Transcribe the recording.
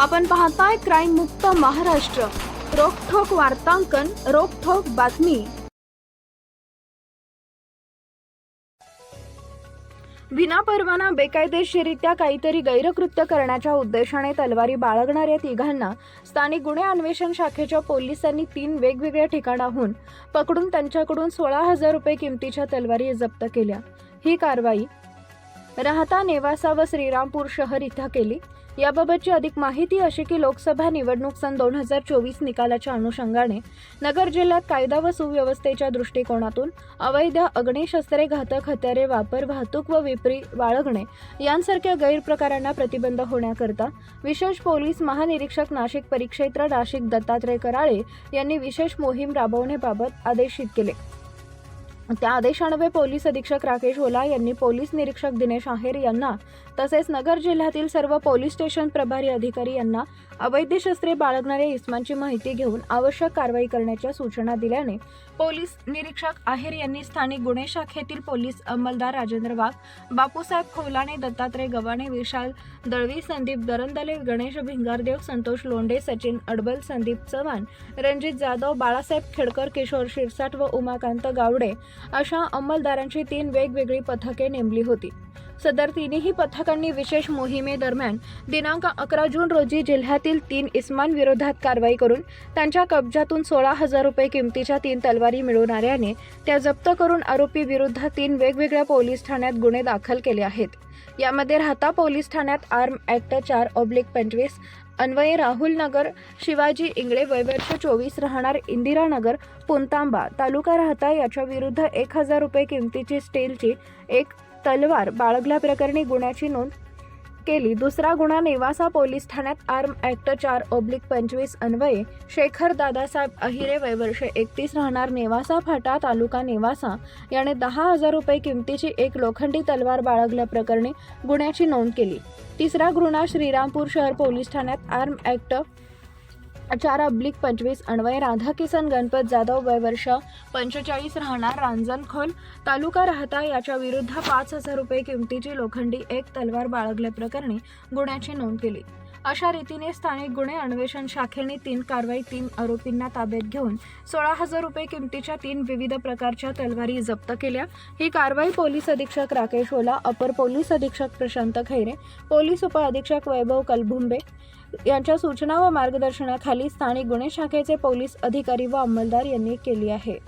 आपण पाहताय क्राईम मुक्त महाराष्ट्र. रोखोक वार्तांकन रोखोक बातमी. विनापरवाना बेकायदेशीरित्या काहीतरी गैरकृत्य करण्याच्या उद्देशाने तलवारी बाळगणाऱ्या तिघांना स्थानिक गुन्हे अन्वेषण शाखेच्या पोलिसांनी तीन वेगवेगळ्या ठिकाणाहून पकडून त्यांच्याकडून सोळा हजार रुपये किमतीच्या तलवारी जप्त केल्या. ही कारवाई. राहता नेवासा व श्रीरामपूर शहर इथं केली. याबाबतची अधिक माहिती अशी की लोकसभा निवडणूक सन दोन हजार चोवीस निकालाच्या अनुषंगाने नगर जिल्ह्यात कायदा व सुव्यवस्थेच्या दृष्टिकोनातून अवैध अग्निशस्त्रे घातक हत्यारे वापर वाहतूक व विपरी बाळगणे यांसारख्या गैरप्रकारांना प्रतिबंध होण्याकरता विशेष पोलीस महानिरीक्षक नाशिक परिक्षेत्र नाशिक दत्तात्रय कराळे यांनी विशेष मोहीम राबवण्याबाबत आदेशित केले. त्या आदेशान्वये पोलीस अधीक्षक राकेश ओला यांनी पोलीस निरीक्षक दिनेश आहेर यांना तसेच नगर जिल्ह्यातील सर्व पोलीस स्टेशन प्रभारी अधिकारी यांना अवैध शस्त्रे बाळगणाऱ्या इस्मांची माहिती घेऊन आवश्यक कारवाई करण्याच्या सूचना दिल्याने पोलीस निरीक्षक आहेर यांनी स्थानिक गुन्हे शाखेतील पोलीस अंमलदार राजेंद्र वाघ बापूसाहेब खोलाणे दत्तात्रय गव्हाणे विशाल दळवी संदीप दरंदले गणेश भिंगारदेव संतोष लोंढे सचिन अडबल संदीप चव्हाण रणजित जाधव बाळासाहेब खेडकर किशोर शिरसाट व उमाकांत गावडे अशा अंमलदारांची तीन वेगवेगळी पथके नेमली होती. सदर तिन्ही पथकांनी विशेष मोहिमेदरम्यान दिनांक अकरा जून रोजी जिल्ह्यातील तीन इस्मांविरोधात कारवाई करून त्यांच्या कब्जातून सोळा हजार रुपये किमतीच्या तीन तलवारी मिळवणाऱ्याने त्या जप्त करून आरोपी विरुद्ध तीन वेगवेगळ्या पोलीस ठाण्यात गुन्हे दाखल केले आहेत. यामध्ये राहता पोलीस ठाण्यात आर्म ॲक्ट चार ऑब्लिक पंचवीस अन्वये राहुल नगर शिवाजी इंगळे वयवर्ष चोवीस राहणार इंदिरानगर पुंतांबा. तालुका राहता याच्या विरुद्ध एक हजार रुपये किमतीची स्टीलची एक तलवार बाळगल्याप्रकरणी गुन्ह्याची नोंद केली. दुसरा गुन्हा नेवासा पोलीस ठाण्यात आर्म ॲक्ट चार ओब्लिक पंचवीस अन्वये शेखर दादासाहेब अहिरे वयवर्ष एकतीस राहणार नेवासा फाटा तालुका नेवासा. याने दहा हजार रुपये किमतीची एक लोखंडी तलवार बाळगल्याप्रकरणी गुन्ह्याची नोंद केली. तिसरा गुन्हा श्रीरामपूर शहर पोलीस ठाण्यात आर्म ॲक्ट चार अब्लिक पंचवीस अन्वय राधाकिसन गणपत जाधव वयवर्ष पंचेचाळीस राहणार रांजणखोल तालुका राहता याच्या विरुद्ध पाच हजार रुपये किमतीची लोखंडी एक तलवार बाळगल्याप्रकरणी गुन्ह्याची नोंद केली. अशा रीतीने स्थानिक गुन्हे अन्वेषण शाखेने तीन कारवाई तीन आरोपींना ताब्यात घेऊन सोळा हजार रुपये किमतीच्या तीन विविध प्रकारच्या तलवारी जप्त केल्या. ही कारवाई पोलीस अधीक्षक राकेश ओला अपर पोलीस अधीक्षक प्रशांत खैरे पोलीस उपअधीक्षक वैभव कलभुंबे यांच्या सूचना व मार्गदर्शनाखाली स्थानिक गुन्हे शाखेचे पोलीस अधिकारी व अंमलदार यांनी केली आहे.